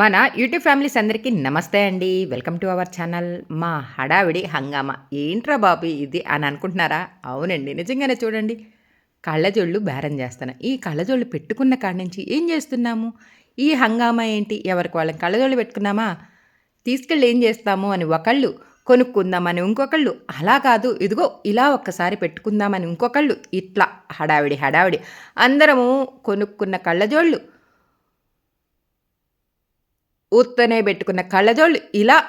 మన YouTube families అందరికీ నమస్తే అండి. Welcome to our channel. మా హడావిడి హంగామా. ఏంట్రా బాబు ఇది అని అనుకుంటున్నారా? అవునండి నిజంగానే చూడండి. కళ్ళజోళ్ళు బేరం చేస్తాను ఈ కళ్ళజోళ్ళు పెట్టుకున్న కాడి నుంచి ఏం చేస్తున్నాము? ఈ హంగామా ఏంటి? ఎవరికి వాళ్ళని కళ్ళజోళ్ళు పెట్టుకున్నామా? తీసుకెళ్ళి ఏం చేస్తాము అని ఒకళ్ళు కొనుక్కుందామని ఇంకొకళ్ళు. అలా కాదు ఇదిగో ఇలా ఒక్కసారి పెట్టుకుందామని ఇంకొకళ్ళు. ఇట్లా హడావిడి హడావిడి. అందరము కొనుక్కున్న కళ్ళజోళ్ళు ఉత్తనే పెట్టుకున్న కళ్ళజోళ్ళు ఇలా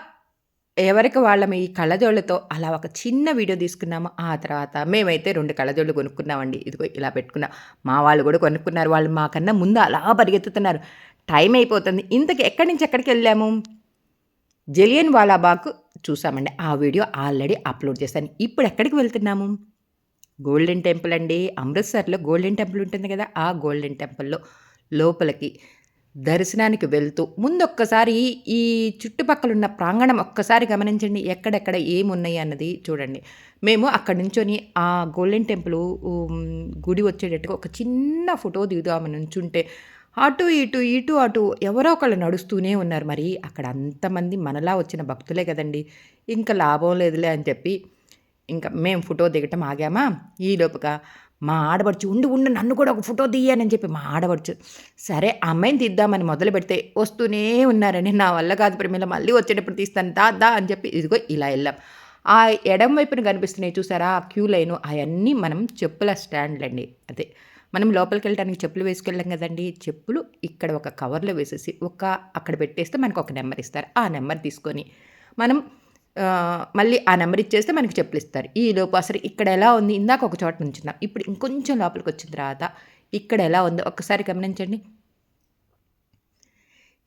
ఎవరికి వాళ్ళం ఈ కళ్ళజోళ్ళతో అలా ఒక చిన్న వీడియో తీసుకున్నాము. ఆ తర్వాత మేమైతే రెండు కళ్ళజోళ్ళు కొనుక్కున్నామండి. ఇదిగో ఇలా పెట్టుకున్నాం. మా వాళ్ళు కూడా కొనుక్కున్నారు. వాళ్ళు మాకన్నా ముందు అలా పరిగెత్తుతున్నారు. టైం అయిపోతుంది. ఇంతకు ఎక్కడి నుంచి ఎక్కడికి వెళ్ళాము? జలియన్ వాలాబాగ్ చూసామండి. ఆ వీడియో ఆల్రెడీ అప్లోడ్ చేశాను. ఇప్పుడు ఎక్కడికి వెళ్తున్నాము? గోల్డెన్ టెంపుల్ అండి. అమృత్సర్లో గోల్డెన్ టెంపుల్ ఉంటుంది కదా? ఆ గోల్డెన్ టెంపుల్లో లోపలికి దర్శనానికి వెళ్తూ ముందు ఒక్కసారి ఈ చుట్టుపక్కల ఉన్న ప్రాంగణం ఒక్కసారి గమనించండి ఎక్కడెక్కడ ఏమున్నాయి అన్నది చూడండి. మేము అక్కడ నుంచొని ఆ గోల్డెన్ టెంపుల్ గుడి వచ్చేటట్టుగా ఒక చిన్న ఫోటో దిగుదామని నుంచుంటే అటు ఇటు ఇటు అటు ఎవరో ఒకళ్ళు నడుస్తూనే ఉన్నారు మరి. అక్కడ అంతమంది మనలా వచ్చిన భక్తులే కదండి. ఇంకా లాభం లేదులే అని చెప్పి ఇంకా మేము ఫోటో దిగటం ఆగామా? ఈలోపుగా మా ఆడబడుచు ఉండి ఉండి నన్ను కూడా ఒక ఫోటో తీయనని చెప్పి మా ఆడబడుచు సరే అమ్మాయిని తీద్దామని మొదలు పెడితే వస్తూనే ఉన్నారని నా వల్ల కాదు ప్రేమిల మళ్ళీ వచ్చేటప్పుడు తీస్తాను దా దా అని చెప్పి ఇదిగో ఇలా వెళ్ళాం. ఆ ఎడం వైపున కనిపిస్తున్నాయి చూసారా ఆ క్యూ లైను అవన్నీ మనం చెప్పుల స్టాండ్లండి అదే. మనం లోపలికి వెళ్ళడానికి చెప్పులు వేసుకెళ్ళాం కదండి చెప్పులు ఇక్కడ ఒక కవర్లో వేసేసి ఒక అక్కడ పెట్టేస్తే మనకు ఒక నెంబర్ ఇస్తారు ఆ నెంబర్ తీసుకొని మనం మళ్ళీ ఆ నెంబర్ ఇచ్చేస్తే మనకి చెప్పులు ఇస్తారు ఈ లోపు అసలు ఇక్కడ ఎలా ఉంది? ఇందాక ఒక చోట నుంచున్నాం. ఇప్పుడు ఇంకొంచెం లోపలికి వచ్చిన తర్వాత ఇక్కడ ఎలా ఉందో? ఒక్కసారి గమనించండి.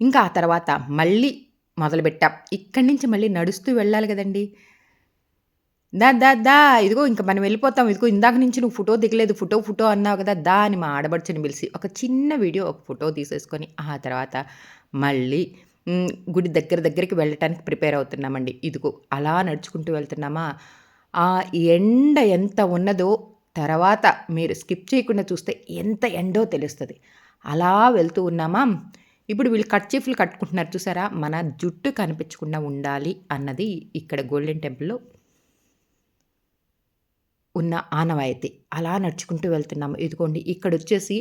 ఇంకా ఆ తర్వాత మళ్ళీ మొదలుపెట్టాం. ఇక్కడి నుంచి మళ్ళీ నడుస్తూ వెళ్ళాలి కదండి. దా దా దా ఇదిగో ఇంకా మనం వెళ్ళిపోతాం. ఇదిగో ఇందాక నుంచి నువ్వు ఫోటో దిగలేదు. ఫోటో ఫోటో అన్నావు కదా దా అని మా ఆడబడుచుని పిలిచి ఒక చిన్న వీడియో ఒక ఫోటో తీసేసుకొని ఆ తర్వాత మళ్ళీ గుడి దగ్గర దగ్గరికి వెళ్ళటానికి ప్రిపేర్ అవుతున్నామండి. ఇదిగో అలా నడుచుకుంటూ వెళ్తున్నామా? ఆ ఎండ ఎంత ఉన్నదో తర్వాత మీరు స్కిప్ చేయకుండా చూస్తే ఎంత ఎండో తెలుస్తుంది. అలా వెళ్తూ ఉన్నామా? ఇప్పుడు వీళ్ళు కర్చీఫ్లు కట్టుకుంటున్నారు చూసారా? మన జుట్టు కనిపించకుండా ఉండాలి అన్నది ఇక్కడ గోల్డెన్ టెంపుల్లో ఉన్న ఆనవాయితీ. అలా నడుచుకుంటూ వెళ్తున్నాము. ఇదిగోండి ఇక్కడ వచ్చేసి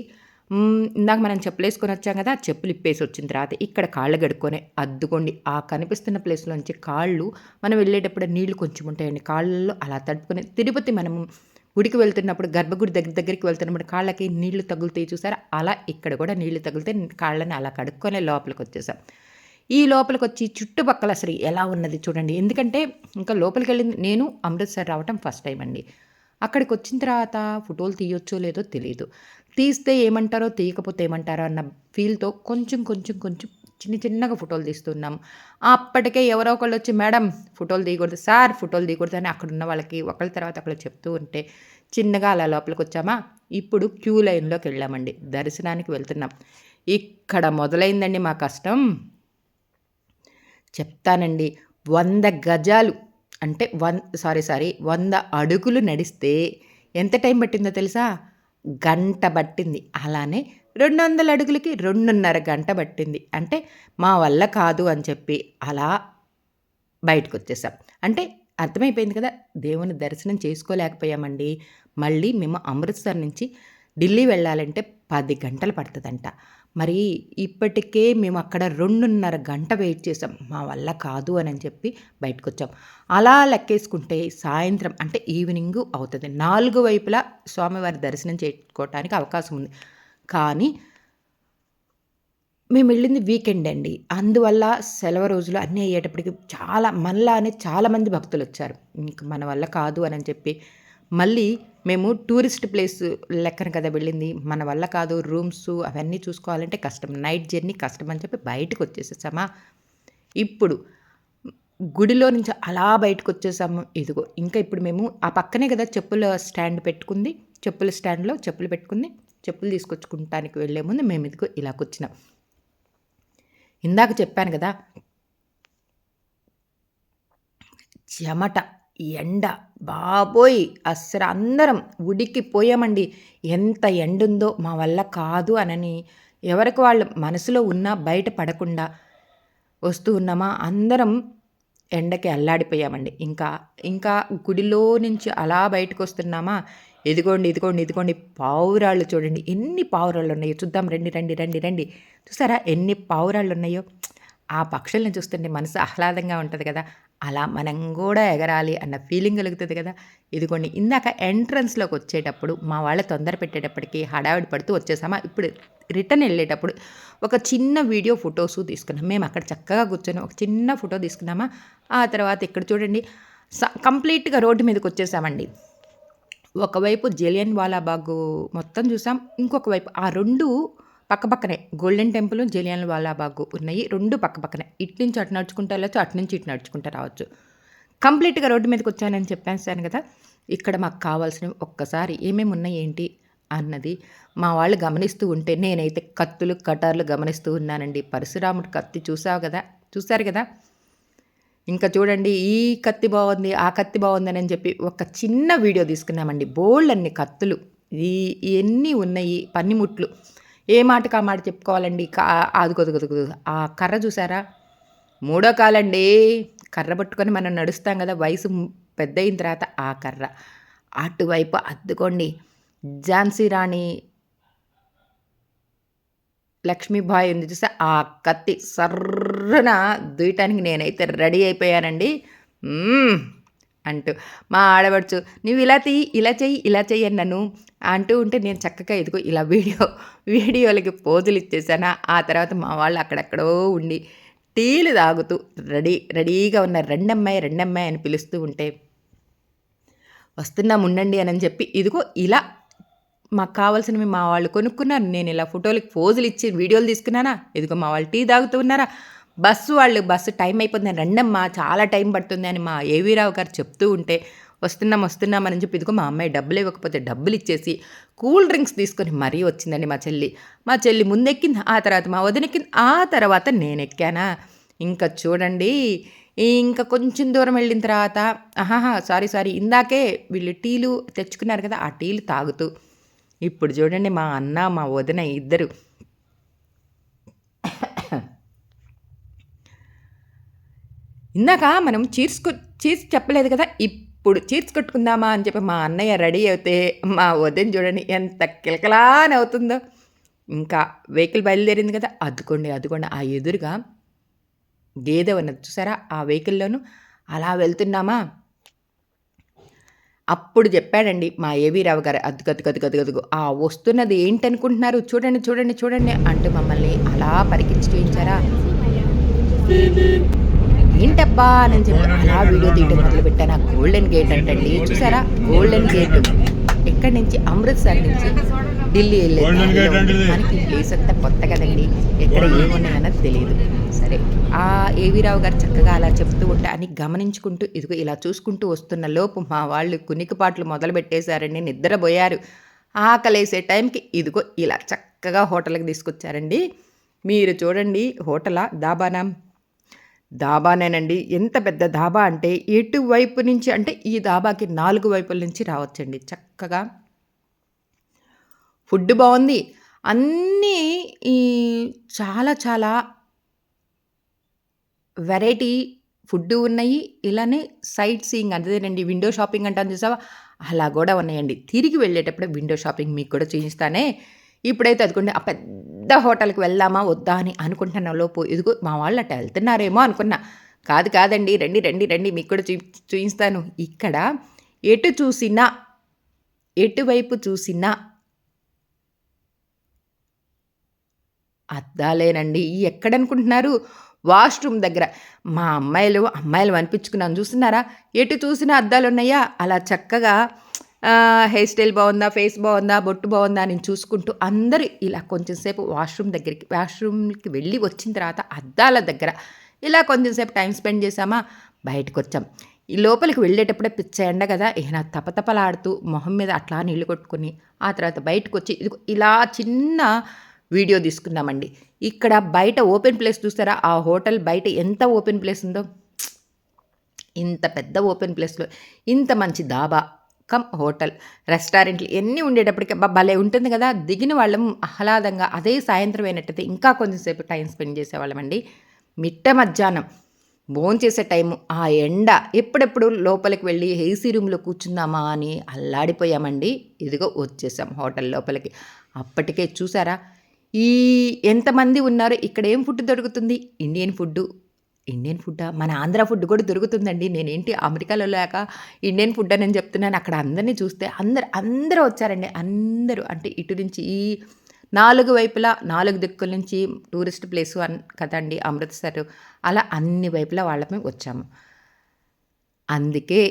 ఇందాక మనం చెప్పులు వేసుకొని వచ్చాం కదా చెప్పులు ఇప్పేసి వచ్చిన తర్వాత ఇక్కడ కాళ్ళు గడుక్కొని అద్దుకోండి. ఆ కనిపిస్తున్న ప్లేస్లోంచి కాళ్ళు మనం వెళ్ళేటప్పుడు నీళ్ళు కొంచెం ఉంటాయండి. కాళ్ళల్లో అలా తడుపుకొని తిరుపతి మనం గుడికి వెళ్తున్నప్పుడు గర్భగుడి దగ్గర దగ్గరికి వెళ్తున్నప్పుడు కాళ్ళకి నీళ్ళు తగులుతాయి చూసారా? అలా ఇక్కడ కూడా నీళ్ళు తగిలితే కాళ్ళని అలా కడుక్కొని లోపలికి వచ్చేసాం. ఈ లోపలికి వచ్చి చుట్టుపక్కల అసలు ఎలా ఉన్నది చూడండి. ఎందుకంటే ఇంకా లోపలికి వెళ్ళింది నేను అమృత్సర్ రావటం ఫస్ట్ టైం అండి. అక్కడికి వచ్చిన తర్వాత ఫోటోలు తీయొచ్చో లేదో తెలియదు తీస్తే ఏమంటారో తీయకపోతే ఏమంటారో అన్న ఫీల్తో కొంచెం కొంచెం కొంచెం చిన్న చిన్నగా ఫోటోలు తీస్తున్నాం. అప్పటికే ఎవరో ఒకళ్ళు వచ్చి మేడం ఫోటోలు తీయకూడదు సార్ ఫోటోలు తీయకూడదు అని అక్కడ ఉన్న వాళ్ళకి ఒకళ్ళ తర్వాత ఒకళ్ళు చెప్తూ ఉంటే చిన్నగా అలా లోపలికి వచ్చామా? ఇప్పుడు క్యూ లైన్లోకి వెళ్ళామండి దర్శనానికి వెళ్తున్నాం. ఇక్కడ మొదలైందండి మా కష్టం. చెప్తానండి వంద గజాలు అంటే వన్ సారీ సారీ వంద అడుగులు నడిస్తే ఎంత టైం పట్టిందో తెలుసా? గంట పట్టింది. అలానే రెండు వందల అడుగులకి రెండున్నర గంట పట్టింది. అంటే మా వల్ల కాదు అని చెప్పి అలా బయటకు వచ్చేసాం అంటే అర్థమైపోయింది కదా దేవుని దర్శనం చేసుకోలేకపోయామండి. మళ్ళీ మేము అమృత్సర్ నుంచి ఢిల్లీ వెళ్ళాలంటే పది గంటలు పడుతుందంట. మరి ఇప్పటికే మేము అక్కడ రెండున్నర గంట వెయిట్ చేసాం. మా వల్ల కాదు అని చెప్పి బయటకు వచ్చాం అలా లెక్కేసుకుంటే సాయంత్రం అంటే ఈవినింగ్ అవుతుంది. నాలుగు వైపులా స్వామివారి దర్శనం చేసుకోవటానికి అవకాశం ఉంది. కానీ మేము వెళ్ళింది వీకెండ్ అండి. అందువల్ల సెలవు రోజులు అన్నీ అయ్యేటప్పటికి చాలా మనలానే చాలామంది భక్తులు వచ్చారు. ఇంక మన వల్ల కాదు అని చెప్పి మళ్ళీ మేము టూరిస్ట్ ప్లేస్ లెక్కన కదా వెళ్ళింది. మన వల్ల కాదు రూమ్స్ అవన్నీ చూసుకోవాలంటే కష్టం. నైట్ జర్నీ కష్టం అని చెప్పి బయటకు వచ్చేసేసామా? ఇప్పుడు గుడిలో నుంచి అలా బయటకు వచ్చేసాము. ఇదిగో ఇంకా ఇప్పుడు మేము ఆ పక్కనే కదా చెప్పుల స్టాండ్ పెట్టుకుంది. చెప్పుల స్టాండ్లో చెప్పులు పెట్టుకుంది. చెప్పులు తీసుకొచ్చుకుంటానికి వెళ్ళే ముందు మేము ఇదిగో ఇలా వచ్చినాం ఇందాక చెప్పాను కదా చెమట ఎండ. బాబోయ్! అస్సలు అందరం ఉడికిపోయామండి ఎంత ఎండుందో మా వల్ల కాదు అనని ఎవరికి వాళ్ళు మనసులో ఉన్నా బయట పడకుండా వస్తూ ఉన్నామా? అందరం ఎండకి అల్లాడిపోయామండి. ఇంకా ఇంకా గుడిలో నుంచి అలా బయటకు వస్తున్నామా ఇదిగోండి ఇదిగోండి ఇదిగోండి. పావురాళ్ళు చూడండి. ఎన్ని పావురాళ్ళు ఉన్నాయో చూద్దాం. రండి రండి రండి రండి. చూసారా ఎన్ని పావురాళ్ళు ఉన్నాయో? ఆ పక్షులను చూస్తుంటే మనసు ఆహ్లాదంగా ఉంటుంది కదా. అలా మనం కూడా ఎగరాలి అన్న ఫీలింగ్ కలుగుతుంది కదా. ఇదిగోండి ఇందాక ఎంట్రన్స్లోకి వచ్చేటప్పుడు మా వాళ్ళ తొందర పెట్టేటప్పటికి హడావిడి పడుతూ వచ్చేసామా? ఇప్పుడు రిటర్న్ వెళ్ళేటప్పుడు ఒక చిన్న వీడియో ఫొటోస్ తీసుకున్నాం. మేము అక్కడ చక్కగా కూర్చొని ఒక చిన్న ఫోటో తీసుకున్నామా? ఆ తర్వాత ఇక్కడ చూడండి కంప్లీట్గా రోడ్డు మీదకి వచ్చేసామండి. ఒకవైపు జలియన్ వాలాబాగ్ మొత్తం చూసాం ఇంకొక వైపు ఆ రెండు పక్కపక్కనే గోల్డెన్ టెంపుల్ జలియన్ వాలాబాగ్ ఉన్నాయి. రెండు పక్కపక్కనే. ఇటు నుంచి అటు నడుచుకుంటూ వెళ్ళచ్చు అటు నుంచి ఇటు నడుచుకుంటూ రావచ్చు. కంప్లీట్గా రోడ్డు మీదకి వచ్చానని చెప్పేసాను కదా ఇక్కడ మాకు కావాల్సినవి ఒక్కసారి ఏమేమి ఉన్నాయి ఏంటి అన్నది మా వాళ్ళు గమనిస్తూ ఉంటే నేనైతే కత్తులు కటార్లు గమనిస్తూ ఉన్నానండి. పరశురాముడు కత్తి చూసావు కదా? చూశారు కదా? ఇంకా చూడండి ఈ కత్తి బాగుంది ఆ కత్తి బాగుందని అని చెప్పి ఒక చిన్న వీడియో తీసుకున్నామండి. బోల్డ్ అన్ని కత్తులు. ఈ ఎన్ని ఉన్నాయి? పన్నిముట్లు ఏ మాటకు ఆ మాట చెప్పుకోవాలండి? కా ఆ కర్ర చూసారా? మూడో కాలండి. కర్ర పట్టుకొని మనం నడుస్తాం కదా వయసు పెద్ద అయిన తర్వాత ఆ కర్ర. అటువైపు అద్దుకోండి. ఝాన్సీ రాణి లక్ష్మీబాయ్ ఉంది చూస్తే ఆ కత్తి సర్రన దూయటానికి నేనైతే రెడీ అయిపోయానండి. అంటూ మా ఆడబడుచు నువ్వు ఇలా తీయి ఇలా చెయ్యి ఇలా చెయ్యి నన్ను అంటూ ఉంటే నేను చక్కగా ఎదుగు ఇలా వీడియో వీడియోలకి పోజులు ఇచ్చేసాను. ఆ తర్వాత మా వాళ్ళు అక్కడెక్కడో ఉండి టీలు తాగుతూ రెడీ రెడీగా ఉన్న రెండమ్మాయి రెండమ్మాయి అని పిలుస్తూ ఉంటే వస్తున్నాం ఉండండి అని చెప్పి ఇదిగో ఇలా మాకు కావాల్సినవి మా వాళ్ళు కొనుక్కున్నారు. నేను ఇలా ఫోటోలకి పోజులు ఇచ్చి వీడియోలు తీసుకున్నానా? ఇదిగో మా వాళ్ళు టీ తాగుతూ ఉన్నారా? బస్సు వాళ్ళు బస్సు టైం అయిపోతుంది రండమ్మా చాలా టైం పడుతుంది అని మా ఏవీరావు గారు చెప్తూ ఉంటే వస్తున్నాం వస్తున్నాం అని చెప్పి ఇదిగో మా అమ్మాయి డబ్బులు ఇవ్వకపోతే డబ్బులు ఇచ్చేసి కూల్ డ్రింక్స్ తీసుకొని మరీ వచ్చిందండి మా చెల్లి. మా చెల్లి ముందెక్కింది ఆ తర్వాత మా వదినెక్కింది ఆ తర్వాత నేను ఎక్కానా ఇంకా చూడండి ఇంకా కొంచెం దూరం వెళ్ళిన తర్వాత ఆహాహా సారీ సారీ ఇందాకే వీళ్ళు టీలు తెచ్చుకున్నారు కదా ఆ టీలు తాగుతూ. ఇప్పుడు చూడండి మా అన్న మా వదిన ఇద్దరు ఇందాక మనం చీర్స్ చీర్స్ చెప్పలేదు కదా ఇప్పుడు చీర్స్ కొట్టుకుందామా అని చెప్పి మా అన్నయ్య రెడీ అయితే మా వదిన చూడండి ఎంత కిలకలా అని అవుతుందో. ఇంకా వెహికల్ బయలుదేరింది కదా అదుకోండి అదుకోండి. ఆ ఎదురుగా గేదె ఉన్నది చూసారా ఆ వెహికల్లోనూ అలా వెళ్తున్నామా? అప్పుడు చెప్పాడండి మా ఏవీ రావు గారు అద్దు గదు గదు గదుగు ఆ వస్తున్నది ఏంటనుకుంటున్నారు? చూడండి చూడండి చూడండి అంటూ మమ్మల్ని అలా పరికించి చూపించారా? ఏంటబ్బా అని చెప్పి అలా వీడియో తీయడం మొదలు పెట్టాను గోల్డెన్ గేట్ అంటండి చూసారా? గోల్డెన్ గేట్ ఎక్కడి నుంచి? అమృత్సర్ నుంచి ఢిల్లీ వెళ్ళేది. మనకి ప్లేస్ అంతా కొత్త కదండి. ఎక్కడ ఏమున్నాయన్నది తెలియదు. సరే. ఆ ఏవీరావు గారు చక్కగా అలా చెప్తూ ఉంటే అని గమనించుకుంటూ ఇదిగో ఇలా చూసుకుంటూ వస్తున్న లోపు మా వాళ్ళు కునికిపాట్లు మొదలు పెట్టేశారండి. నిద్రపోయారు. ఆకలేసే టైంకి ఇదిగో ఇలా చక్కగా హోటల్కి తీసుకొచ్చారండి. మీరు చూడండి హోటలా దాబానా దాబానేనండి ఎంత పెద్ద దాబా అంటే ఎటువైపు నుంచి అంటే ఈ దాబాకి నాలుగు వైపుల నుంచి రావచ్చండి. చక్కగా ఫుడ్ బాగుంది. అన్నీ ఈ చాలా చాలా వెరైటీ ఫుడ్ ఉన్నాయి. ఇలానే సైట్ సీయింగ్ అదేనండి విండో షాపింగ్ అంటాను చూసావా? అలా కూడా ఉన్నాయండి. తిరిగి వెళ్ళేటప్పుడు విండో షాపింగ్ మీకు కూడా చూపిస్తానే. ఇప్పుడైతే అదిగోండి ఆ పెద్ద హోటల్కి వెళ్దామా వద్దా అని అనుకుంటున్న లోపు ఇదిగో మా వాళ్ళు అట్ట వెళ్తున్నారేమో అనుకున్నా. కాదు కాదండి రండి రండి రండి మీకు కూడా చూ చూపిస్తాను ఇక్కడ ఎటు చూసినా ఎటువైపు చూసినా అద్దాలేనండి. ఎక్కడనుకుంటున్నారు? వాష్రూమ్ దగ్గర. మా అమ్మాయిలు అమ్మాయిలు అనిపించుకున్నాను. చూస్తున్నారా? ఎటు చూసినా అద్దాలు ఉన్నాయా అలా చక్కగా హెయిర్ స్టైల్ బాగుందా ఫేస్ బాగుందా బొట్టు బాగుందా అని చూసుకుంటూ అందరూ ఇలా కొంచెంసేపు వాష్రూమ్ దగ్గరికి వాష్రూమ్కి వెళ్ళి వచ్చిన తర్వాత అద్దాల దగ్గర ఇలా కొంచెంసేపు టైం స్పెండ్ చేసామా బయటకు వచ్చాం. ఈ లోపలికి వెళ్ళేటప్పుడే పిచ్చ ఎండ కదా ఈయన తపతపలాడుతూ మొహం మీద అట్లా నీళ్ళు కొట్టుకుని ఆ తర్వాత బయటకు వచ్చి ఇది ఇలా చిన్న వీడియో తీసుకున్నామండి. ఇక్కడ బయట ఓపెన్ ప్లేస్ చూస్తారా? ఆ హోటల్ బయట ఎంత ఓపెన్ ప్లేస్ ఉందో? ఇంత పెద్ద ఓపెన్ ప్లేస్లో ఇంత మంచి దాబా కమ్ హోటల్. రెస్టారెంట్లు ఎన్ని ఉండేటప్పటికి భలే ఉంటుంది కదా. దిగిన వాళ్ళం ఆహ్లాదంగా అదే సాయంత్రం అయినట్టయితే ఇంకా కొంచెంసేపు టైం స్పెండ్ చేసేవాళ్ళమండి. మిట్ట మధ్యాహ్నం. భోంచేసే టైము. ఆ ఎండ. ఎప్పుడెప్పుడు లోపలికి వెళ్ళి ఏసీ రూమ్లో కూర్చుందామా అని అల్లాడిపోయామండి. ఇదిగో వచ్చేసాం హోటల్ లోపలికి. అప్పటికే చూసారా? ఈ ఎంతమంది ఉన్నారు? ఇక్కడ ఏం ఫుడ్ దొరుకుతుంది? ఇండియన్ ఫుడ్ ఇండియన్ ఫుడ్డా? మన ఆంధ్ర ఫుడ్ కూడా దొరుకుతుందండి. నేనేంటి అమెరికాలో లేక ఇండియన్ ఫుడ్ అని చెప్తున్నాను. అక్కడ అందరినీ చూస్తే అందరు అందరూ వచ్చారండి. అందరూ అంటే ఇటు నుంచి ఈ నాలుగు వైపులా నాలుగు దిక్కుల నుంచి టూరిస్ట్ ప్లేసు అన్ కదండి అమృత్సర్. అలా అన్ని వైపులా వాళ్ళమే వచ్చాము. అందుకే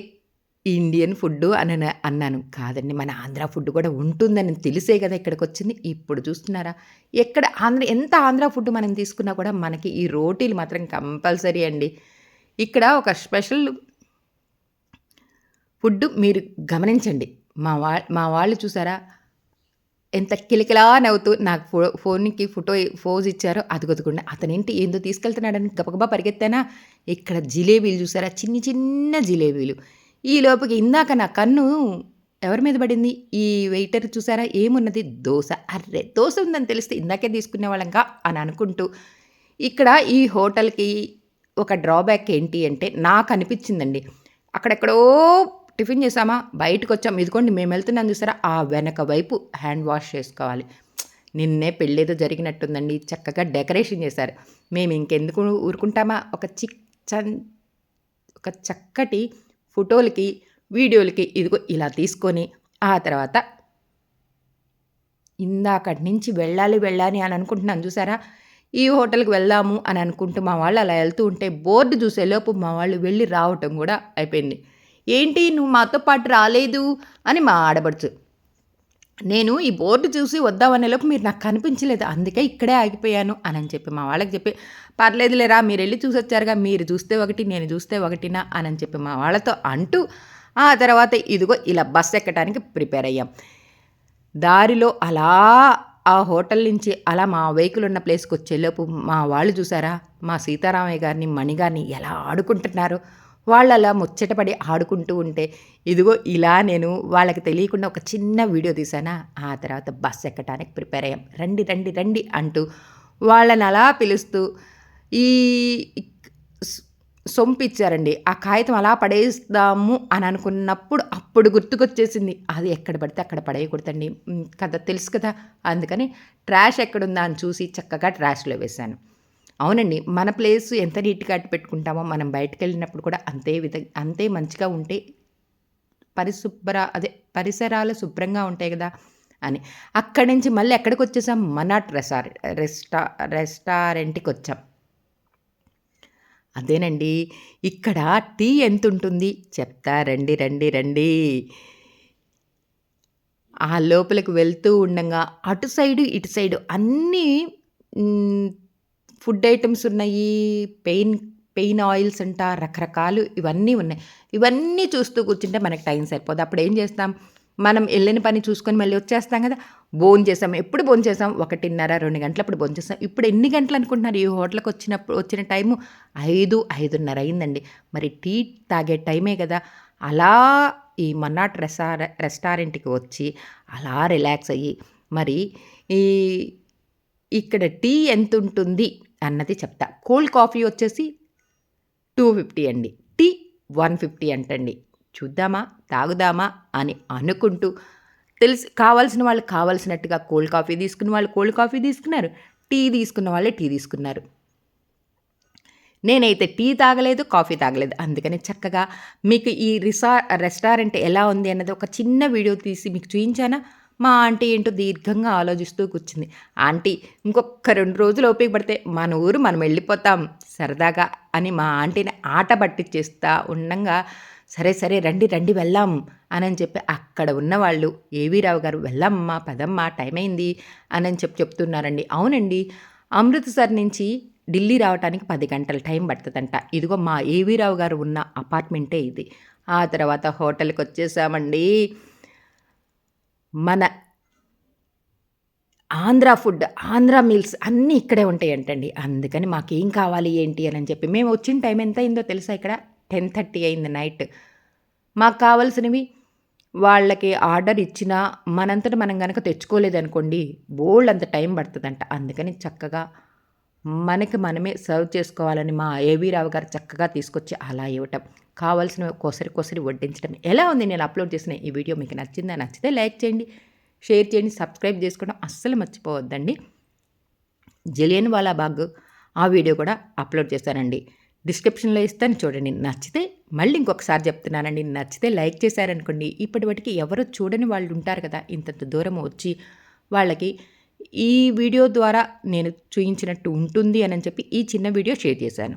ఇండియన్ ఫుడ్ అని అన్నాను. కాదండి మన ఆంధ్ర ఫుడ్ కూడా ఉంటుందని తెలిసే కదా ఇక్కడికి వచ్చింది ఇప్పుడు చూస్తున్నారా? ఎక్కడ ఆంధ్ర ఎంత ఆంధ్ర ఫుడ్ మనం తీసుకున్నా కూడా మనకి ఈ రోటీలు మాత్రం కంపల్సరీ అండి. ఇక్కడ ఒక స్పెషల్ ఫుడ్ మీరు గమనించండి. మా వా మా వాళ్ళు చూసారా? ఎంత కిలకిలా నవ్వుతూ నాకు ఫో ఫోన్కి ఫోటో ఫోజ్ ఇచ్చారో అదిగొదకుండా అతనేంటి ఏందో తీసుకెళ్తున్నాడని గబగబా పరిగెత్తానా? ఇక్కడ జిలేబీలు చూసారా? చిన్ని చిన్న జిలేబీలు. ఈ లోపుకి ఇందాక నా కన్ను ఎవరి మీద పడింది? ఈ వెయిటర్ చూసారా? ఏమున్నది? దోశ. అర్రే దోశ ఉందని తెలిస్తే ఇందాకే తీసుకునే వాళ్ళంగా అని అనుకుంటూ ఇక్కడ ఈ హోటల్కి ఒక డ్రాబ్యాక్ ఏంటి అంటే నాకు అనిపించిందండి. అక్కడెక్కడో టిఫిన్ చేసామా బయటకు వచ్చాం ఇదిగోండి మేము వెళ్తున్నాం చూసారా? ఆ వెనక వైపు హ్యాండ్ వాష్ చేసుకోవాలి. నిన్నే పెళ్ళేదో జరిగినట్టుందండి. చక్కగా డెకరేషన్ చేశారు. మేము ఇంకెందుకు ఊరుకుంటామా? ఒక చిక్ చన్ ఒక చక్కటి ఫోటోలకి వీడియోలకి ఇదిగో ఇలా తీసుకొని ఆ తర్వాత ఇందాకటి నుంచి వెళ్ళాలి వెళ్ళాలి అని అనుకుంటున్నాను చూసారా? ఈ హోటల్కి వెళ్దాము అని అనుకుంటూ మా వాళ్ళు అలా వెళ్తూ ఉంటే బోర్డు చూసేలోపు మా వాళ్ళు వెళ్ళి రావటం కూడా అయిపోయింది. ఏంటి నువ్వు మాతో పాటు రాలేదు? అని మా ఆడబడుచు నేను ఈ బోర్డు చూసి వద్దామనేలోపు మీరు నాకు కనిపించలేదు అందుకే ఇక్కడే ఆగిపోయాను అని చెప్పి మా వాళ్ళకి చెప్పి పర్లేదులేరా మీరు వెళ్ళి చూసి వచ్చారుగా మీరు చూస్తే ఒకటి నేను చూస్తే ఒకటినా అని చెప్పి మా వాళ్ళతో అంటూ ఆ తర్వాత ఇదిగో ఇలా బస్ ఎక్కడానికి ప్రిపేర్ అయ్యాం. దారిలో అలా ఆ హోటల్ నుంచి అలా మా వెహికల్ ఉన్న ప్లేస్కి వచ్చేలోపు మా వాళ్ళు చూసారా మా సీతారామయ్య గారిని మణిగారిని ఎలా ఆడుకుంటున్నారు వాళ్ళు అలా ముచ్చటపడి ఆడుకుంటూ ఉంటే ఇదిగో ఇలా నేను వాళ్ళకి తెలియకుండా ఒక చిన్న వీడియో తీసానా ఆ తర్వాత బస్ ఎక్కడానికి ప్రిపేర్ అయ్యాం. రండి రండి రండి అంటూ వాళ్ళని అలా పిలుస్తూ ఈ సొంపిచ్చారండి. ఆ కాగితం అలా పడేస్తాము అని అనుకున్నప్పుడు అప్పుడు గుర్తుకొచ్చేసింది. అది ఎక్కడ పడితే అక్కడ పడేయకూడదండి. కదా తెలుసు కదా. అందుకని ట్రాష్ ఎక్కడుందా అని చూసి చక్కగా ట్రాష్లో వేశాను. అవునండి మన ప్లేస్ ఎంత నీట్గా అట్టు పెట్టుకుంటామో మనం బయటకు వెళ్ళినప్పుడు కూడా అంతే విధ అంతే మంచిగా ఉంటే పరిశుభ్ర అదే పరిసరాలు శుభ్రంగా ఉంటాయి కదా అని. అక్కడి నుంచి మళ్ళీ ఎక్కడికి వచ్చేసాం మన రెసార్ రెస్టా రెస్టారెంట్కి వచ్చాం. అదేనండి. ఇక్కడ టీ ఎంత ఉంటుంది చెప్తా రండి రండి రండి. ఆ లోపలికి వెళ్తూ ఉండగా అటు సైడు ఇటు సైడు అన్నీ ఫుడ్ ఐటమ్స్ ఉన్నాయి. పెయిన్ పెయిన్ ఆయిల్స్ అంట రకరకాలు ఇవన్నీ ఉన్నాయి. ఇవన్నీ చూస్తూ కూర్చుంటే మనకి టైం సరిపోదు. అప్పుడు ఏం చేస్తాం? మనం వెళ్ళిన పని చూసుకొని మళ్ళీ వచ్చేస్తాం కదా. భోజనం చేసాం ఎప్పుడు భోజనం చేసాం ఒకటిన్నర రెండు గంటలప్పుడు భోజనం ఇప్పుడు ఎన్ని గంటలు అనుకుంటున్నారు? ఈ హోటల్కి వచ్చినప్పుడు వచ్చిన టైము ఐదు ఐదున్నర అయిందండి. మరి టీ తాగే టైమే కదా. అలా ఈ మన్నాట్ రెసార రెస్టారెంట్కి వచ్చి అలా రిలాక్స్ అయ్యి మరి ఈ ఇక్కడ టీ ఎంత ఉంటుంది అన్నది చెప్తా. కోల్డ్ కాఫీ వచ్చేసి టూ ఫిఫ్టీ అండి. టీ వన్ ఫిఫ్టీ అంటండి. చూద్దామా? తాగుదామా? అని అనుకుంటూ తెలిసి కావాల్సిన వాళ్ళు కావాల్సినట్టుగా కోల్డ్ కాఫీ తీసుకున్న వాళ్ళు కోల్డ్ కాఫీ తీసుకున్నారు టీ తీసుకున్న వాళ్ళే టీ తీసుకున్నారు. నేనైతే టీ తాగలేదు కాఫీ తాగలేదు. అందుకని చక్కగా మీకు ఈ రిసా రెస్టారెంట్ ఎలా ఉంది అన్నది ఒక చిన్న వీడియో తీసి మీకు చూపించానా? మా ఆంటీ ఏంటో దీర్ఘంగా ఆలోచిస్తూ కూర్చుంది. ఆంటీ ఇంకొక రెండు రోజులు ఉపయోగపడితే మన ఊరు మనం వెళ్ళిపోతాం సరదాగా అని మా ఆంటీని ఆట పట్టించేస్తా ఉండగా సరే సరే రండి రండి వెళ్దాం అని చెప్పి అక్కడ ఉన్నవాళ్ళు ఏవీరావు గారు వెళ్ళమ్మా పదమ్మా టైం అయింది అని చెప్పి చెప్తున్నారండి. అవునండి అమృత్సర్ నుంచి ఢిల్లీ రావడానికి పది గంటల టైం పడుతుందంట. ఇదిగో మా ఏవీరావు గారు ఉన్న అపార్ట్మెంటే ఇది. ఆ తర్వాత హోటల్కి వచ్చేసామండి మన ఆంధ్ర ఫుడ్ ఆంధ్ర మీల్స్ అన్నీ ఇక్కడే ఉంటాయి అంటండి అందుకని మాకేం కావాలి ఏంటి అని చెప్పి మేము వచ్చిన టైం ఎంత అయిందో తెలుసా ఇక్కడ? టెన్ థర్టీ అయింది నైట్. మాకు కావాల్సినవి వాళ్ళకి ఆర్డర్ ఇచ్చినా మనంతట మనం కనుక తెచ్చుకోలేదనుకోండి బోల్డ్ అంత టైం పడుతుందంట. అందుకని చక్కగా మనకి మనమే సర్వ్ చేసుకోవాలని మా ఏవీ రావు గారు చక్కగా తీసుకొచ్చి అలా ఇవ్వటం కావాల్సిన కోసరి కోసరి వడ్డించడం ఎలా ఉంది? నేను అప్లోడ్ చేసిన ఈ వీడియో మీకు నచ్చిందా? నచ్చితే లైక్ చేయండి షేర్ చేయండి సబ్స్క్రైబ్ చేసుకోవడం అస్సలు మర్చిపోవద్దండి. జలియన్ వాలా బాగ్ ఆ వీడియో కూడా అప్లోడ్ చేశానండి. డిస్క్రిప్షన్లో ఇస్తాను చూడండి. నచ్చితే మళ్ళీ ఇంకొకసారి చెప్తున్నానండి. నచ్చితే లైక్ చేశారనుకోండి. ఇప్పటివరకు ఎవరు చూడని వాళ్ళు ఉంటారు కదా ఇంతంత దూరం వచ్చి వాళ్ళకి ఈ వీడియో ద్వారా నేను చూయించినట్టు ఉంటుంది అని చెప్పి ఈ చిన్న వీడియో షేర్ చేశాను.